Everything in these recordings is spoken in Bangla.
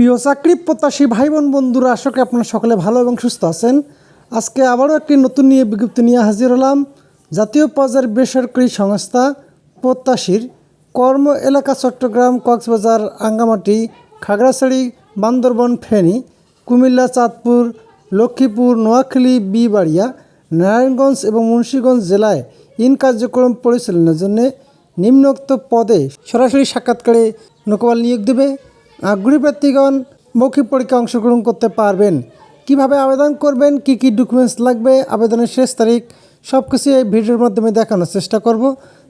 প্রিয় চাকরি প্রত্যাশী ভাই বোন বন্ধুরা, আশা করি আপনারা সকলে ভালো এবং সুস্থ আছেন। আজকে আবারও একটি নতুন নিয়ে বিজ্ঞপ্তি নিয়ে হাজির হলাম। জাতীয় পর্যায়ের বেসরকারি সংস্থা প্রত্যাশীর কর্ম এলাকা চট্টগ্রাম, কক্সবাজার, আঙ্গামাটি, খাগড়াছড়ি, বান্দরবন, ফেনী, কুমিল্লা, চাঁদপুর, লক্ষ্মীপুর, নোয়াখালী, বিবাড়িয়া, নারায়ণগঞ্জ এবং মুন্সীগঞ্জ জেলায় ইন কার্যক্রম পরিচালনার জন্য নিম্নোক্ত পদে সরাসরি সাক্ষাৎকারে নৌকবাল নিয়োগ দেবে। আগ্রহী প্রার্থীগণ মৌখিক পরীক্ষায় অংশগ্রহণ করতে পারবেন। কীভাবে আবেদন করবেন, কি কি ডকুমেন্টস লাগবে, আবেদনের শেষ তারিখ সব কিছু এই ভিডিওর মাধ্যমে দেখানোর চেষ্টা করব।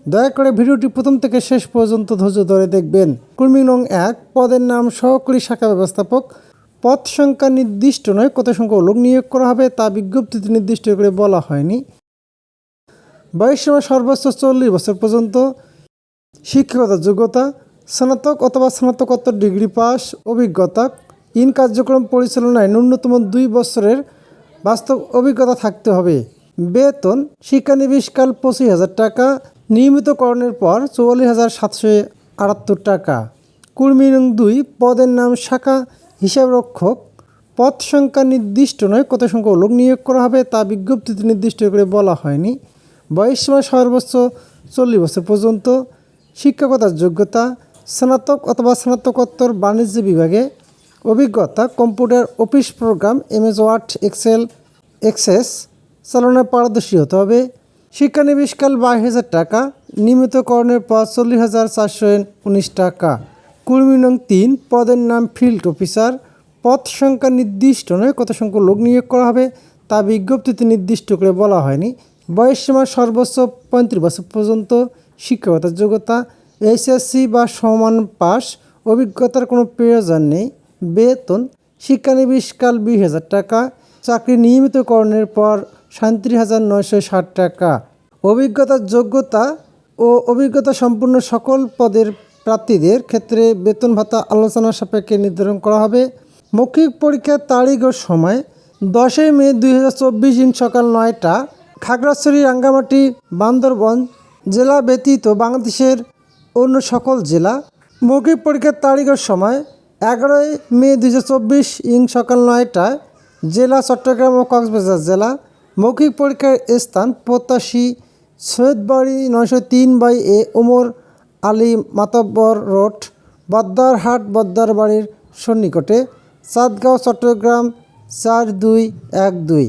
দয়া করে ভিডিওটি প্রথম থেকে শেষ পর্যন্ত ধৈর্য ধরে দেখবেন। কর্মী নং এক, পদের নাম সহকারী শাখা ব্যবস্থাপক। পদ সংখ্যা নির্দিষ্ট নয়, কত সংখ্যক লোক নিয়োগ করা হবে তা বিজ্ঞপ্তিতে নির্দিষ্ট করে বলা হয়নি। বয়স সীমা সর্বোচ্চ চল্লিশ বছর পর্যন্ত। শিক্ষাগত যোগ্যতা স্নাতক অথবা স্নাতকোত্তর ডিগ্রি পাস অভিজ্ঞতা। ইন কার্যক্রম পরিচালনায় ন্যূনতম দুই বছরের বাস্তব অভিজ্ঞতা থাকতে হবে। বেতন শিক্ষানিবিশকাল পঁচিশ হাজার টাকা, নিয়মিতকরণের পর চুয়াল্লিশ হাজার সাতশো আটাত্তর টাকা। কর্মী নং দুই, পদের নাম শাখা হিসাবরক্ষক পদ সংখ্যা নির্দিষ্ট নয়, কত সংখ্যক লোক নিয়োগ করা হবে তা বিজ্ঞপ্তিতে নির্দিষ্ট করে বলা হয়নি। বয়স সীমা সর্বোচ্চ চল্লিশ বছর পর্যন্ত। শিক্ষকতার যোগ্যতা স্নাতক অথবা স্নাতকোত্তর বাণিজ্য বিভাগে অভিজ্ঞতা computer office program, MS Word, Excel, Access চালনায় পারদর্শী হতে হবে। শিক্ষানিবিশকাল বাইশ হাজার টাকা, নিয়মিতকরণের পর চল্লিশ হাজার চারশো উনিশ টাকা। কর্মী নং তিন, পদের নাম ফিল্ড অফিসার। পদ সংখ্যা নির্দিষ্ট নয়, কত সংখ্যক লোক নিয়োগ করা হবে তা বিজ্ঞপ্তিতে নির্দিষ্ট করে বলা হয়নি। বয়স সীমা সর্বোচ্চ পঁয়ত্রিশ বছর পর্যন্ত শিক্ষকতার যোগ্যতা। এইচএসসি বা সমান পাস, অভিজ্ঞতার কোনো প্রয়োজন নেই। বেতন, শিক্ষানিবিশকাল বিশ হাজার টাকা, চাকরি নিয়মিতকরণের পর সাঁত্রিশ হাজার নয়শো ষাট টাকা। অভিজ্ঞতার যোগ্যতা ও অভিজ্ঞতা সম্পূর্ণ সকল পদের প্রার্থীদের ক্ষেত্রে বেতন ভাতা আলোচনা সাপেক্ষে নির্ধারণ করা হবে। মৌখিক পরীক্ষার তারিখ ও সময়, দশই মে দুই হাজার চব্বিশ দিন সকাল নয়টা, খাগড়াছড়ি, রাঙ্গামাটি, বান্দরবন জেলা ব্যতীত বাংলাদেশের অন্য সকল জেলা। মৌখিক পরীক্ষার তারিখের সময় এগারোই মে হাজার চব্বিশ, ইং সকাল নয়টায় জেলা, চট্টগ্রাম ও কক্সবাজার জেলা মৌখিক পরীক্ষার স্থান প্রত্যাশী সৈয়দবাড়ি নয়শো তিন by A Omar Ali Matbar road, Baddarhat, বদ্দারবাড়ির সন্নিকটে চাঁদগাঁও, চট্টগ্রাম চার দুই এক দুই।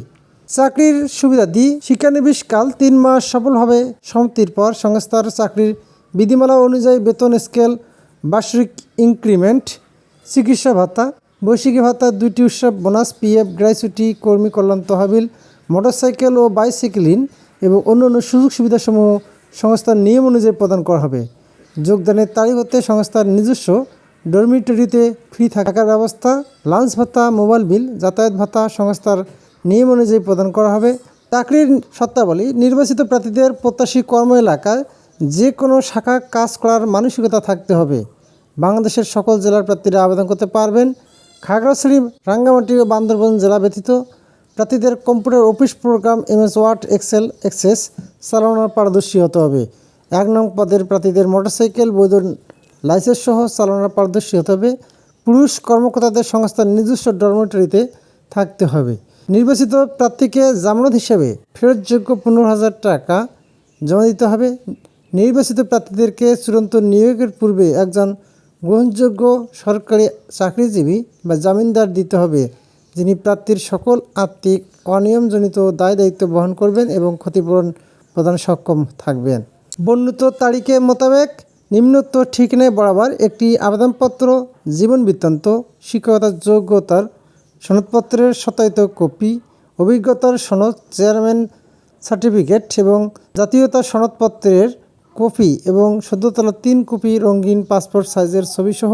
চাকরির সুবিধা সুবিধাদি শিক্ষানিবিশকাল তিন মাস সফলভাবে সমাপ্তির পর সংস্থার চাকরির বিধিমালা অনুযায়ী বেতন স্কেল, বার্ষিক ইনক্রিমেন্ট, চিকিৎসা ভাতা বৈশিকী ভাতা, দুইটি উৎসব, বোনাস, পিএফ গ্র্যাচুইটি কর্মী কল্যাণ তহবিল, মোটরসাইকেল ও বাইসাইকেলিন এবং অন্যান্য সুযোগ সুবিধাসমূহ সংস্থার নিয়ম অনুযায়ী প্রদান করা হবে। যোগদানের তারিখ হতে সংস্থার নিজস্ব ডরমিটরিতে ফ্রি থাকার ব্যবস্থা, লাঞ্চ ভাতা, মোবাইল বিল, যাতায়াত ভাতা সংস্থার নিয়ম অনুযায়ী প্রদান করা হবে। চাকরির সত্তাবলী নির্বাচিত প্রার্থীদের প্রত্যাশী কর্ম এলাকায় যে কোনো শাখা কাজ করার মানসিকতা থাকতে হবে। বাংলাদেশের সকল জেলার প্রার্থীরা আবেদন করতে পারবেন। খাগড়াছড়ি, রাঙ্গামাটি ও বান্দরবান জেলা ব্যতীত প্রার্থীদের computer office program, MS Word, Excel, Access চালানোর পারদর্শী হতে হবে। এক নং পদের প্রার্থীদের মোটরসাইকেল, বৈধ লাইসেন্স সহ চালানোর পারদর্শী হতে হবে। পুরুষ কর্মকর্তাদের সংস্থার নিজস্ব ডরমেটরিতে থাকতে হবে। নির্বাচিত প্রার্থীকে জামানত হিসেবে ফেরতযোগ্য পনেরো হাজার টাকা জমা দিতে হবে। নির্বাচিত প্রার্থীদেরকে চূড়ান্ত নিয়োগের পূর্বে একজন গ্রহণযোগ্য সরকারি চাকরিজীবী বা জামিনদার দিতে হবে, যিনি প্রার্থীর সকল আর্থিক অনিয়মজনিত দায় দায়িত্ব বহন করবেন এবং ক্ষতিপূরণ প্রদান সক্ষম থাকবেন। বর্ণিত তারিখে মোতাবেক নিম্নোক্ত ঠিকানায় বরাবর একটি আবেদনপত্র, জীবন বৃত্তান্ত শিক্ষকতার যোগ্যতার সনদপত্রের সত্যায়িত কপি, অভিজ্ঞতার সনদ, চেয়ারম্যান সার্টিফিকেট এবং জাতীয়তা সনদপত্রের কপি এবং সদ্যতলা তিন কপি রঙিন পাসপোর্ট সাইজের ছবিসহ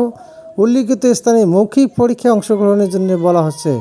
উল্লিখিত স্থানে মৌখিক পরীক্ষায় অংশগ্রহণের জন্য বলা হচ্ছে।